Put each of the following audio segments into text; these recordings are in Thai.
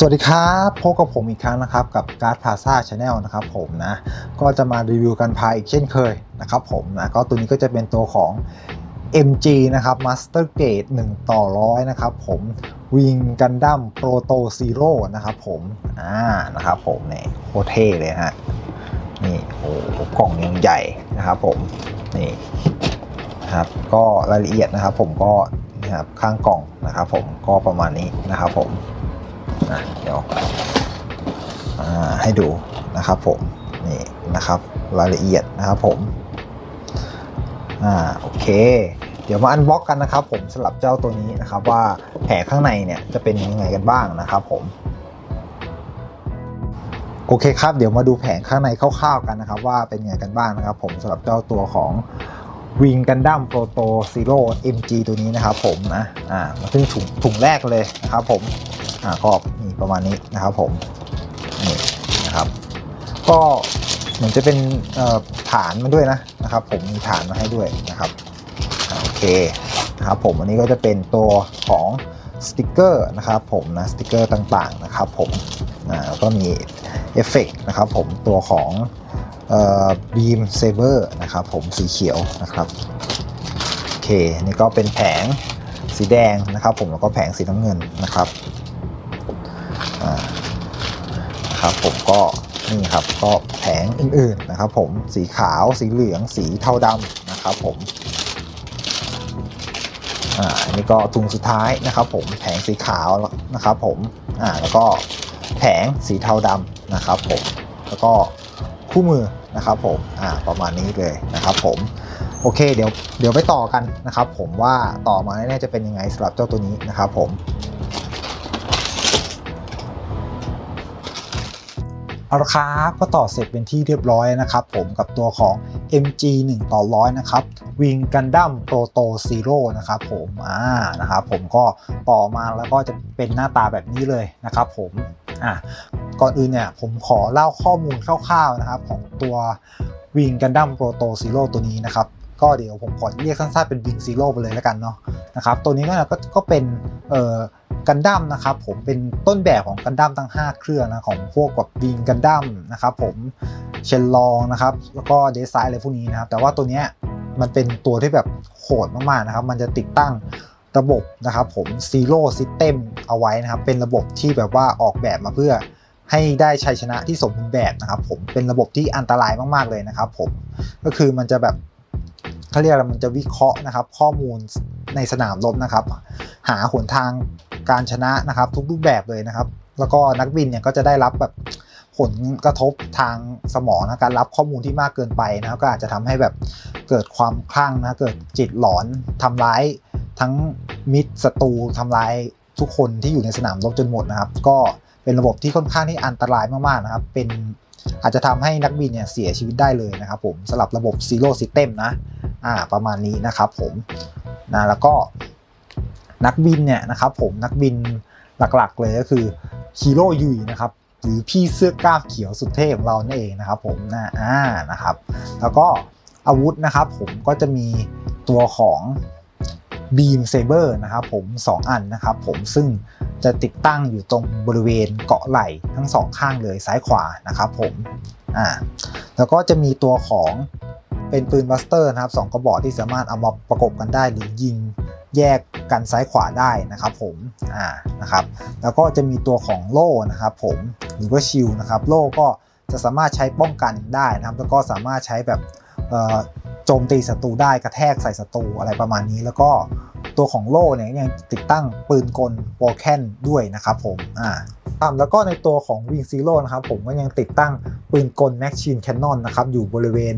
สวัสดีครับพบกับผมอีกครั้งนะครับกับการ์ดพาซาชาแนลนะครับผมนะก็จะมารีวิวกันพาอีกเช่นเคยนะครับผมนะก็ตัวนี้ก็จะเป็นตัวของ MG นะครับ Master Gate 1 ต่อร้อยนะครับผมวิงกันดั้มโปรโตซีโร่นะครับผมอ่านะครับผมเนี่ยโคเท่เลยฮะนี่โอ้กล่องยังใหญ่นะครับผมนี่นครับก็รายละเอียดนะครับผมก็นี่ครับข้างกล่องนะครับผมก็ประมาณนี้นะครับผม นะเดี๋ยวให้ดูนะครับผมนี่นะครับรายละเอียดนะครับผมอ่าโอเค เดี๋ยวมาอันบ็อกกันนะครับ ผมสำหรับเจ้าตัวนี้นะครับ ว่าแผงข้างในเนี่ยจะเป็นยังไงกันบ้างนะครับผมโอเคครับเดี๋ยวมาดูแผงข้างในคร่าวๆกันนะครับ ว่าเป็นยังไงกันบ้างนะครับ ผมสำหรับเจ้าตัวของวิงกันดั้มโปรโตซีโร่ MG ตัวนี้นะครับผมนะอ่ามาถึงถุงถุงแรกเลยนะครับผมอ่าก็ ประมาณนี้นะครับผมนี่นะครับ ก็เหมือนจะเป็นฐานมันด้วยนะนะครับ ผมมีฐานมาให้ด้วยนะครับโอเคนะครับผมอันนี้ก็จะเป็นตัวของสติกเกอร์นะครับผมนะสติกเกอร์ต่างๆนะครับผมอ่าก็มีเอฟเฟกนะครับผมตัวของบีมเซเบอร์นะครับผมสีเขียวนะครับโอเคนี่ก็เป็นแผงสีแดงนะครับผมแล้วก็แผงสีน้ำเงินนะครับ อ่า นะครับ ผมก็นี่ครับก็แผงอื่นๆนะครับ ผมสีขาวสีเหลืองสีเทาดำนะครับ ผมอ่าอันนี้ก็ถุงสุดท้ายนะครับ ผมแผงสีขาวนะครับ ผมอ่าแล้วก็แผงสีเทาดำนะครับ ผมแล้วก็คู่มือนะครับ ผมอ่าประมาณนี้เลยนะครับ ผมโอเคเดี๋ยวเดี๋ยวไปต่อกันนะครับ ผมว่าต่อมาแน่ๆจะเป็นยังไงสำหรับเจ้าตัวนี้นะครับ ผม เอาละครับก็ต่อเสร็จเป็นที่เรียบร้อยนะครับ ผมกับตัวของ MG 1 ต่อร้อยนะครับวิงกันดั้มโปรโตซีโร่นะครับผมอ่านะครับผมก็ต่อมาแล้วก็จะเป็นหน้าตาแบบนี้เลยนะครับผมอ่าก่อนอื่นเนี่ยผมขอเล่าข้อมูลคร่าวๆนะครับของตัววิงกันดั้มโปรโตซีโร่ตัวนี้นะครับก็เดี๋ยวผมขอเรียกสั้นๆเป็นวิงซีโร่ไปเลยแล้วกันเนาะนะครับตัวนี้ก็ก็เป็นเอ่อ กันดั้มนะครับผมเป็นต้นแบบของกันดั้มทั้ง 5 เครื่องนะของพวกแบบวิงกันดั้มนะครับผมเชนลองนะครับแล้วก็เดซายอะไรพวกนี้นะครับแต่ว่าตัวเนี้ยมันเป็นตัวที่แบบโหดมากๆนะครับ มันจะติดตั้งระบบนะครับผม Zero System เอาไว้นะครับ เป็นระบบที่แบบว่าออกแบบมาเพื่อให้ได้ชัยชนะที่สมบูรณ์แบบนะครับผมเป็นระบบที่อันตรายมากๆเลยนะครับผมก็คือมันจะแบบเขาเรียกอะไรมันจะวิเคราะห์นะครับ ข้อมูลในสนามรบนะครับ หาหนทาง การชนะนะครับทุกรูปแบบเลยนะครับ แล้วก็นักบินเนี่ยก็จะได้รับแบบผลกระทบทางสมองนะการรับข้อมูลที่มากเกินไปนะครับก็อาจจะทำให้แบบเกิดความคลั่งนะเกิดจิตหลอนทำร้ายทั้งมิตรศัตรูทำร้ายทุกคนที่อยู่ในสนามรบจนหมดนะครับ ก็เป็นระบบที่ค่อนข้างที่อันตรายมากๆนะครับ เป็นอาจจะทำให้นักบินเนี่ยเสียชีวิตได้เลยนะครับผมสำหรับระบบ Zero System นะอ่าประมาณนี้นะครับผมนะแล้วก็ นักบินเนี่ยนะครับผมนักบินหลักๆเลยก็คือฮีโร่ยุยนะครับหรือพี่เสื้อกล้ามเขียวสุดเท่ของเรานั่นเองนะครับผมนะอ่านะครับ แล้วก็อาวุธนะครับผมก็จะมีตัวของบีมเซเบอร์นะครับผม 2 อันนะครับผมซึ่งจะติดตั้งอยู่ตรงบริเวณเกาะไหล่ทั้งสองข้างเลยซ้ายขวานะครับผมอ่าแล้วก็จะมีตัวของเป็นปืนบัสเตอร์นะครับสองกระบอกที่สามารถเอามาประกบกันได้หรือยิง แยกกันซ้ายขวาได้นะครับผมอ่านะครับแล้วก็จะมีตัวของโล่นะครับผมหรือว่าชิลนะครับโล่ก็จะสามารถใช้ป้องกันได้นะครับ แล้วก็สามารถใช้แบบโจมตีศัตรูได้กระแทกใส่ศัตรูอะไรประมาณนี้ แล้วก็ตัวของโล่เนี่ยยังติดตั้งปืนกลวอลแคนด้วยนะครับผมอ่าอ่าแล้วก็ในตัวของ Wing Zero นะครับผมก็ยังติดตั้งปืนกล Machine Cannon นะครับอยู่บริเวณ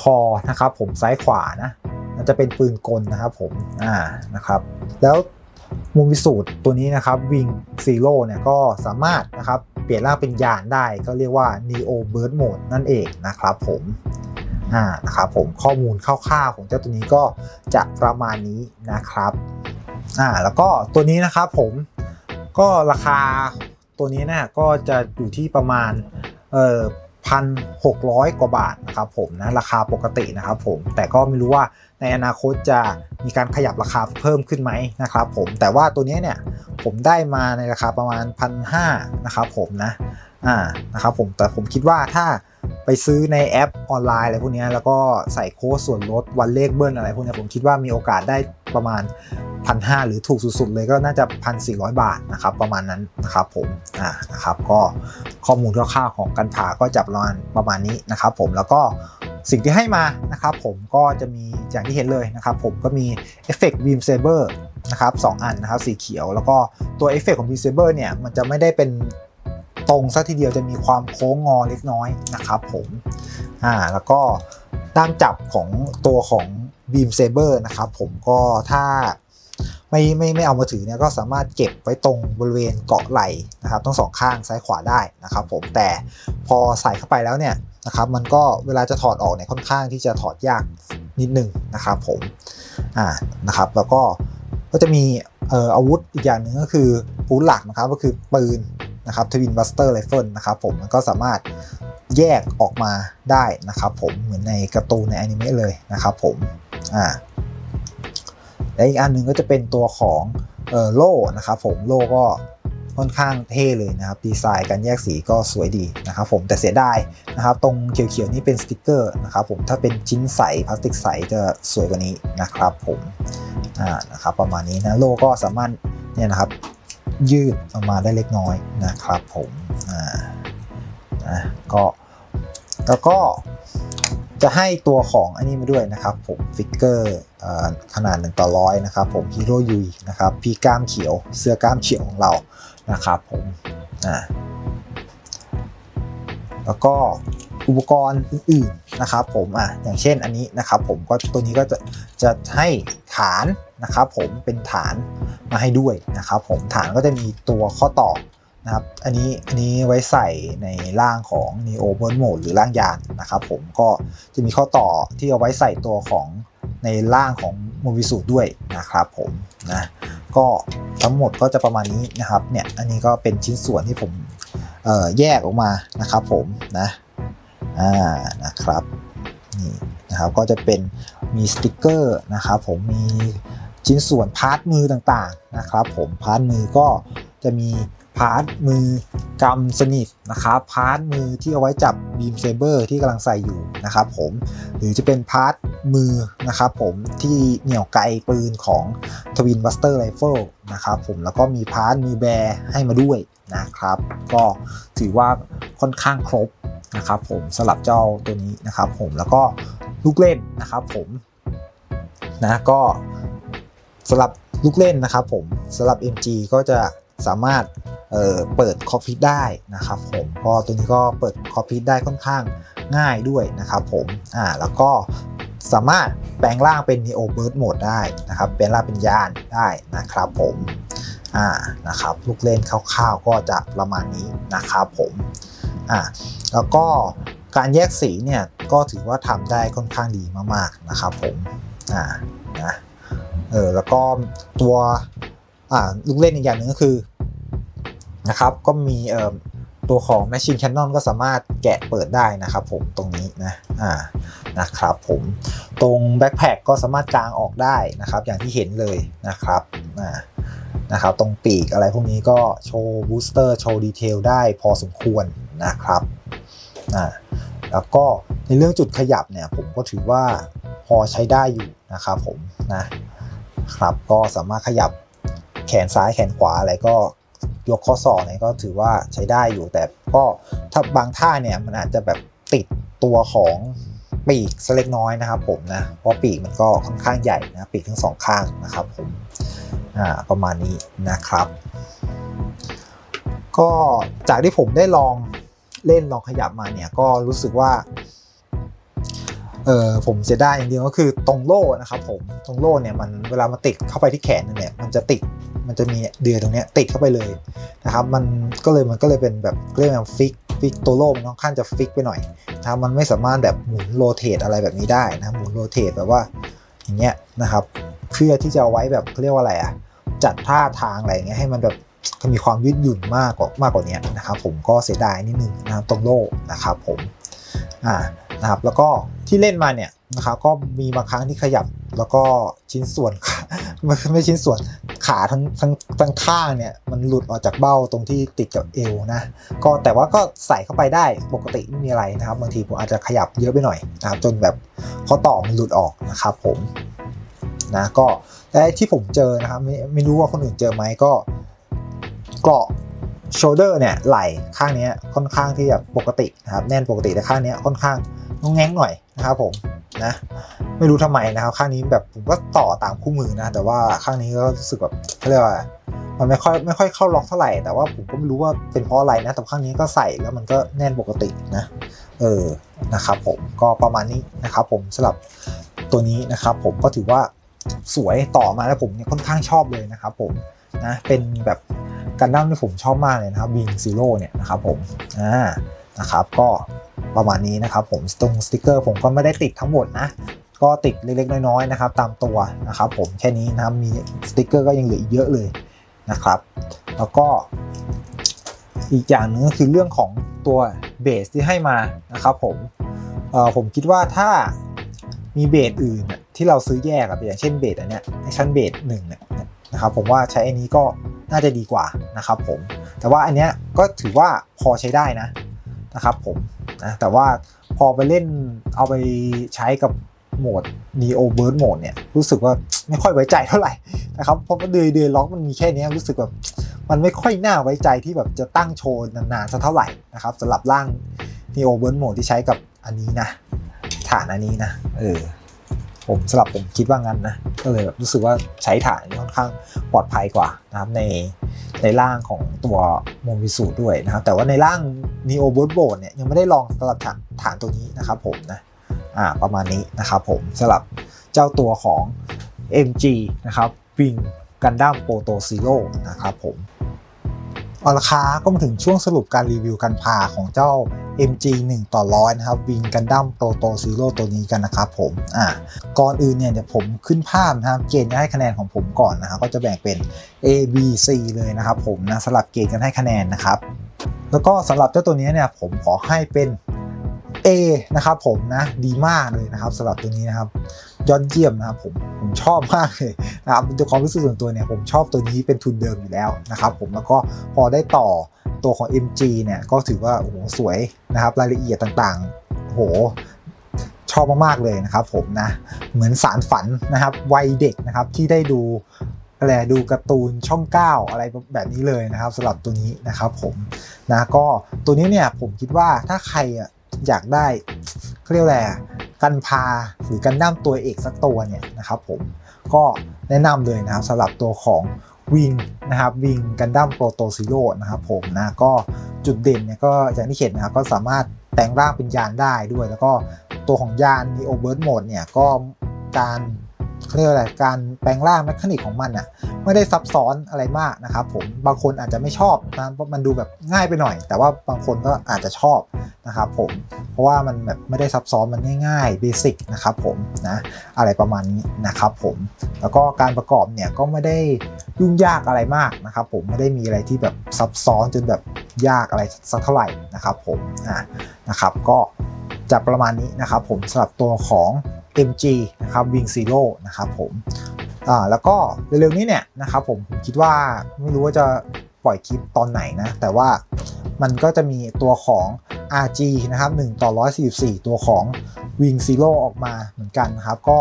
คอนะครับผมซ้ายขวานะ มันจะเป็นปืนกลนะครับผมอ่านะครับ แล้วมุมวิสูตรตัวนี้นะครับวิงซีโร่เนี่ยก็สามารถนะครับเปลี่ยนร่างเป็นยานได้ก็เรียกว่า Neo Bird Mode นั่นเองนะครับผมอ่านะครับผมข้อมูลคร่าวๆของเจ้าตัวนี้ก็จะประมาณนี้นะครับอ่าแล้วก็ตัวนี้นะครับผมก็ราคาตัวนี้เนี่ยก็จะอยู่ที่ประมาณเอ่อ 1,600 กว่าบาทนะครับผมนะราคาปกตินะครับผมแต่ก็ไม่รู้ว่าในอนาคตจะมีการขยับราคาเพิ่มขึ้นไหมนะครับผมแต่ว่าตัวนี้เนี่ยผมได้มาในราคาประมาณ 1,500นะครับผมนะอ่านะครับผมแต่ผมคิดว่าถ้าไปซื้อในแอปออนไลน์อะไรพวกนี้แล้วก็ใส่โค้ดส่วนลดวันเลขเบิ้ลอะไรพวกนี้ผมคิดว่ามีโอกาสได้ ประมาณ1,500หรือถูกสุดๆเลยก็น่าจะ 1,400 บาทนะครับประมาณนั้นนะครับผมอ่านะครับก็ข้อมูลคร่าวๆของกันผ่าก็จะประมาณประมาณนี้นะครับผมแล้วก็สิ่งที่ให้มานะครับผมก็จะมีอย่างที่เห็นเลยนะครับผมก็มีเอฟเฟกต์ Beam Saber นะครับสองอันนะครับสีเขียวแล้วก็ตัวเอฟเฟกต์ของ Beam Saber เนี่ยมันจะไม่ได้เป็นตรงซะทีเดียวจะมีความโค้งงอเล็กน้อยนะครับผมอ่าแล้วก็ด้ามจับของตัวของ Beam Saber นะครับผมก็ถ้าไม่ไม่ไม่เอามาถือเนี่ยก็สามารถเก็บไว้ตรงบริเวณเกาะไหล่นะครับทั้งสองข้างซ้ายขวาได้นะครับผมแต่พอใส่เข้าไปแล้วเนี่ยนะครับมันก็เวลาจะถอดออกเนี่ยค่อนข้างที่จะถอดยากนิดนึงนะครับผมอ่านะครับแล้วก็ก็จะมีเอ่ออาวุธอีกอย่างหนึ่งก็คืออาวุธหลักนะครับก็คือปืนนะครับทวินบัสเตอร์ไรเฟิลนะครับผมมันก็สามารถแยกออกมาได้นะครับผมเหมือนในการ์ตูนในอนิเมะเลยนะครับผม อ่าและอีกอันหนึ่งก็จะเป็นตัวของเออโล่นะครับผมโล่ก็ค่อนข้างเท่เลยนะครับดีไซน์การแยกสีก็สวยดีนะครับผมแต่เสียดายนะครับ ตรงเขียวๆนี่เป็นสติกเกอร์นะครับผมถ้าเป็นชิ้นใสพลาสติกใสจะสวยกว่านี้นะครับผมอ่านะครับประมาณนี้นะโล่ก็สามารถเนี่ยนะครับยืดออกมาได้เล็กน้อยนะครับผมอ่านะก็แล้วก็ จะให้ตัวของอันนี้มาด้วยนะครับ ผมฟิกเกอร์ขนาด1ต่อร้อยนะครับผมฮีโร่ยุยนะครับพี่ก้ามเขียวเสื้อกล้ามเขียวของเรานะครับผมอ่าแล้วก็อุปกรณ์อื่นๆนะครับผมอะอย่างเช่นอันนี้นะครับผมก็ตัวนี้ก็จะจะให้ฐานนะครับผมเป็นฐานมาให้ด้วยนะครับผมฐานก็จะมีตัวข้อต่อ นะครับ อันนี้อันนี้ไว้ใส่ในร่างของ Neo Burn Mode หรือร่างยานนะครับผมก็จะมีข้อต่อที่เอาไว้ใส่ตัวของในร่างของโมบิสูด้วยนะครับผมนะก็ทั้งหมดก็จะประมาณนี้นะครับเนี่ยอันนี้ก็เป็นชิ้นส่วนที่ผมแยกออกมานะครับผมนะอ่านะครับนี่นะครับก็จะเป็นมีสติกเกอร์นะครับผมมีชิ้นส่วนพาร์ทมือต่างๆนะครับผมพาร์ทมือก็จะมี พาร์ทมือกำสนิทนะครับพาร์ทมือที่เอาไว้จับบีมเซเบอร์ที่กำลังใส่อยู่นะครับผมหรือจะเป็นพาร์ทมือนะครับผมที่เหนี่ยวไกปืนของทวินบัสเตอร์ไรเฟิลนะครับผมแล้วก็มีพาร์ทมือแบร์ให้มาด้วยนะครับ ก็ถือว่าค่อนข้างครบนะครับผมสำหรับเจ้าตัวนี้นะครับผมแล้วก็ลูกเล่นนะครับผมนะก็สำหรับลูกเล่นนะครับผมสำหรับ MG ก็จะสามารถ เเปิดคอพิ t ได้นะครับผมก็ตัวนี้ก็เปิดคอพิ t ได้ค่อนข้างง่ายด้วยนะครับผมอ่าแล้วก็สามารถแปลงร่างเป็น Neo Bird Mode ได้นะครับแปลงร่างเป็นยานได้นะครับผมอ่านะครับลูกเล่นคร่าวๆก็จะประมาณนี้นะครับผมอ่าแล้วก็การแยกสีเนี่ยก็ถือว่าทำได้ค่อนข้างดีมากๆนะครับผมอ่านะเออแล้วก็ตัวอ่าลูกเล่นอีกอย่างหนึ่งก็คือ นะครับ ก็มีเอ่อตัวของ Machine Cannon ก็สามารถแกะเปิดได้นะครับผมตรงนี้นะอ่านะครับผมตรง Backpack ก็สามารถกางออกได้นะครับ อย่างที่เห็นเลยนะครับอ่านะครับ ตรงปีกอะไรพวกนี้ก็โชว์บูสเตอร์โชว์ดีเทลได้พอสมควรนะครับอ่าแล้วก็ในเรื่องจุดขยับเนี่ยผมก็ถือว่าพอใช้ได้อยู่นะครับผมนะครับก็สามารถขยับแขนซ้ายแขนขวาอะไรก็ ยกข้อศอกเนี่ยก็ถือว่าใช้ได้อยู่แต่ก็ถ้าบางท่าเนี่ยมันอาจจะแบบติดตัวของปีกสักเล็กน้อยนะครับผมนะเพราะปีกมันก็ค่อนข้างใหญ่นะปีกทั้งสองข้างนะครับผมอ่าประมาณนี้นะครับ ก็จากที่ผมได้ลองเล่นลองขยับมาเนี่ยก็รู้สึกว่า เออผมเสียดายอย่างเดียวก็คือตรงโล่นะครับผมตรงโล่เนี่ยมันเวลามาติดเข้าไปที่แขนเนี่ยมันจะติดมันจะมีเดือยตรงนี้ติดเข้าไปเลยนะครับมันก็เลยมันก็เลยเป็นแบบเรียกว่าฟิกฟิกตัวโล่มันค่อนข้างจะฟิกไปหน่อยนะครับมันไม่สามารถแบบหมุนโรเตทอะไรแบบนี้ได้นะหมุนโรเตทแบบว่าอย่างเงี้ยนะครับเพื่อที่จะเอาไว้แบบเรียกว่าอะไรอะจัดท่าทางอะไรเงี้ยให้มันแบบมีความยืดหยุ่นมากกว่ามากกว่านี้นะครับผมก็เสียดายนิดนึงนะครับตรงโล่นะครับผมอ่า นะครับ แล้วก็ที่เล่นมาเนี่ยนะครับก็มีบางครั้งที่ขยับแล้วก็ชิ้นส่วนไม่ไม่ชิ้นส่วนขาทั้งทั้งทั้งข้างเนี่ยมันหลุดออกจากเบ้าตรงที่ติดกับเอวนะก็แต่ว่าก็ใส่เข้าไปได้ปกติไม่มีอะไรนะครับบางทีผมอาจจะขยับเยอะไปหน่อยนะครับจนแบบข้อต่อมันหลุดออกนะครับผมนะก็และที่ผมเจอนะครับไม่ไม่รู้ว่าคนอื่นเจอไหมก็เกราะโชเดอร์เนี่ยไหล่ข้างนี้ค่อนข้างที่จะปกตินะครับแน่นปกติแต่ข้างนี้ค่อนข้าง งองแงงหน่อยนะครับผมนะ ไม่รู้ทำไมนะครับ ข้างนี้แบบผมก็ต่อตามคู่มือนะ แต่ว่าข้างนี้ก็รู้สึกแบบเขาเรียกว่ามันไม่ค่อยไม่ค่อยเข้าล็อกเท่าไหร่แต่ว่าผมก็ไม่รู้ว่าเป็นเพราะอะไรนะแต่ข้างนี้ก็ใส่แล้วมันก็แน่นปกตินะ เออนะครับผมก็ประมาณนี้นะครับผมสำหรับตัวนี้นะครับ ผมก็ถือว่าสวยต่อมาแล้วผมเนี่ยค่อนข้างชอบเลยนะครับผมนะเป็นแบบกันดั้มที่ผมชอบมากเลยนะครับวิงซีโร่เนี่ยนะครับผมอ่า นะครับ ก็ประมาณนี้นะครับ ผมตรงสติกเกอร์ผมก็ไม่ได้ติดทั้งหมดนะ ก็ติดเล็กๆน้อยๆนะครับ ตามตัวนะครับ ผมแค่นี้นะครับมีสติกเกอร์ก็ยังเหลืออีกเยอะเลยนะครับ แล้วก็อีกอย่างหนึงก็คือเรื่องของตัวเบสที่ให้มานะครับ ผมเออผมคิดว่าถ้ามีเบสอื่นที่เราซื้อแยกอะอย่างเช่นเบสอันเนี้ยในชั้นเบสหนึ่งเนี่ยนะครับผมว่าใช้อันนี้ก็น่าจะดีกว่านะครับผมแต่ว่าอันเนี้ยก็ถือว่าพอใช้ได้นะ นะครับผมนะแต่ว่าพอไปเล่นเอาไปใช้กับโหมด Neo Burst Mode เนี่ยรู้สึกว่าไม่ค่อยไว้ใจเท่าไหร่นะครับเพราะว่าเดือยเดือยล็อกมันมีแค่นี้รู้สึกแบบมันไม่ค่อยน่าไว้ใจที่แบบจะตั้งโชว์นานๆสักเท่าไหร่นะครับสำหรับร่าง Neo Burst Mode ที่ใช้กับอันนี้นะ ฐานอันนี้นะเออผมสำหรับผมคิดว่างั้นนะก็เลยแบบรู้สึกว่าใช้ฐานค่อนข้างปลอดภัยกว่านะครับใน ในร่างของตัวโมมิสูด้วยนะครับ แต่ว่าในร่างนีโอบูตโบดเนี่ยยังไม่ได้ลองสำหรับฐานฐานตัวนี้นะครับผมนะอ่าประมาณนี้นะครับผมสำหรับเจ้าตัวของ MG นะครับวิงกันดั้มโปรโตซีโร่นะครับผม เอาละครก็มาถึงช่วงสรุปการรีวิวกันพาของเจ้า MG 1 ต่อร้อยนะครับวิงกันดั้มโตโตซีโร่ตัวนี้กันนะครับผมอ่าก่อนอื่นเนี่ยเดี๋ยวผมขึ้นภาพนะครับเกณฑ์ให้คะแนนของผมก่อนนะครับก็จะแบ่งเป็น A B C เลยนะครับผมนะสลับเกณฑ์กันให้คะแนนนะครับ แล้วก็สำหรับเจ้าตัวนี้เนี่ยผมขอให้เป็น A นะครับผมนะดีมากเลยนะครับสำหรับตัวนี้นะครับยอดเยี่ยมนะครับผมผมชอบมากเลยนะครับโดยความรู้สึกส่วนตัวเนี่ยผมชอบตัวนี้เป็นทุนเดิมอยู่แล้วนะครับผมแล้วก็พอได้ต่อตัวของ MG เนี่ยก็ถือว่าโอ้โหสวยนะครับรายละเอียดต่างๆโหชอบมากๆเลยนะครับผมนะเหมือนสารฝันนะครับวัยเด็กนะครับที่ได้ดูอะไรดูการ์ตูนช่อง 9 อะไรแบบนี้เลยนะครับสำหรับตัวนี้นะครับผมนะก็ตัวนี้เนี่ยผมคิดว่าถ้าใครอะ อยากได้เขาเรียกอะไรกันพาหรือกันด้ามตัวเอกสักตัวเนี่ยนะครับผมก็แนะนำเลยนะครับสำหรับตัวของวิงนะครับวิงกันดั้มโปรโตซิโร่นะครับผมนะก็จุดเด่นเนี่ยก็อย่างที่เห็นนะครับก็สามารถแต่งร่างเป็นยานได้ด้วย แล้วก็ตัวของยานมีโอเวอร์โหมดเนี่ยก็การ เขาเรียกอะไรการแปลงร่างแมคานิกของมันอะไม่ได้ซับซ้อนอะไรมากนะครับผมบางคนอาจจะไม่ชอบนะเพราะมันดูแบบง่ายไปหน่อย แต่ว่าบางคนก็อาจจะชอบนะครับผมเพราะว่ามันแบบไม่ได้ซับซ้อนมันง่ายๆเบสิกนะครับผมนะอะไรประมาณนี้นะครับผมแล้วก็การประกอบเนี่ยก็ไม่ได้ยุ่งยากอะไรมากนะครับผมไม่ได้มีอะไรที่แบบซับซ้อนจนแบบยากอะไรสักเท่าไหร่นะครับผมอะนะครับก็จะประมาณนี้นะครับผมสำหรับตัวของ MG นะครับ Wing Zero นะครับผมอ่าแล้วก็เร็วๆนี้เนี่ยนะครับผมผมคิดว่าไม่รู้ว่าจะปล่อยคลิปตอนไหนนะ แต่ว่ามันก็จะมีตัวของ RG นะครับ1ต่อ 144 ตัวของ Wing Zero ออกมาเหมือนกันนะครับ ก็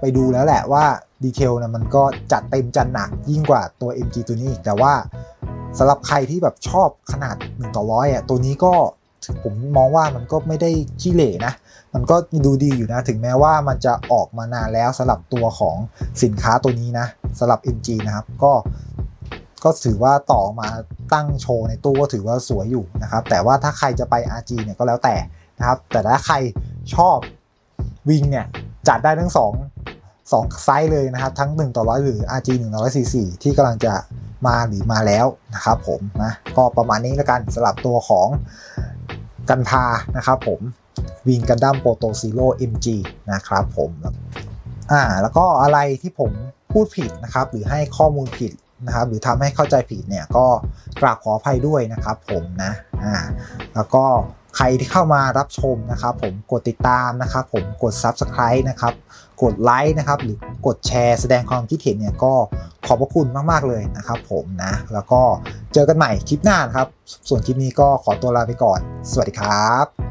ไปดูแล้วแหละว่าดีเทลนะมันก็จัดเต็มจัดหนักยิ่งกว่าตัว MG ตัวนี้อีกแต่ว่าสำหรับใครที่แบบชอบขนาด 1 ต่อร้อยอะตัวนี้ก็ ผมมองว่ามันก็ไม่ได้ขี้เหร่นะ มันก็ดูดีอยู่นะ ถึงแม้ว่ามันจะออกมานานแล้วสำหรับตัวของสินค้าตัวนี้นะสำหรับ MG นะครับ ก็ก็ถือว่าต่อมาตั้งโชว์ในตู้ก็ถือว่าสวยอยู่นะครับ แต่ว่าถ้าใครจะไป RG เนี่ยก็แล้วแต่นะครับ แต่ถ้าใครชอบวิงเนี่ย จัดได้ทั้งสองสองไซส์เลยนะครับ ทั้ง 1 ต่อร้อยหรือ RG 1 1 4 4 ที่กำลังจะมาหรือมาแล้วนะครับผมนะ ก็ประมาณนี้แล้วกันสำหรับตัวของ กันพานะครับผมวิงกันดั้มโปรโตซีโร่ MG นะครับผมอ่าแล้วก็อะไรที่ผมพูดผิดนะครับ หรือให้ข้อมูลผิดนะครับ หรือทำให้เข้าใจผิดเนี่ยก็กราบขออภัยด้วยนะครับผมนะอ่าแล้วก็ ใครที่เข้ามารับชมนะครับ ผมกดติดตามนะครับ ผมกด Subscribe นะครับ กดไลค์นะครับ หรือกดแชร์แสดงความคิดเห็นเนี่ยก็ขอบพระคุณมาก ๆ เลยนะครับผมนะ แล้วก็เจอกันใหม่คลิปหน้านะครับ ส่วนคลิปนี้ก็ขอตัวลาไปก่อน สวัสดีครับ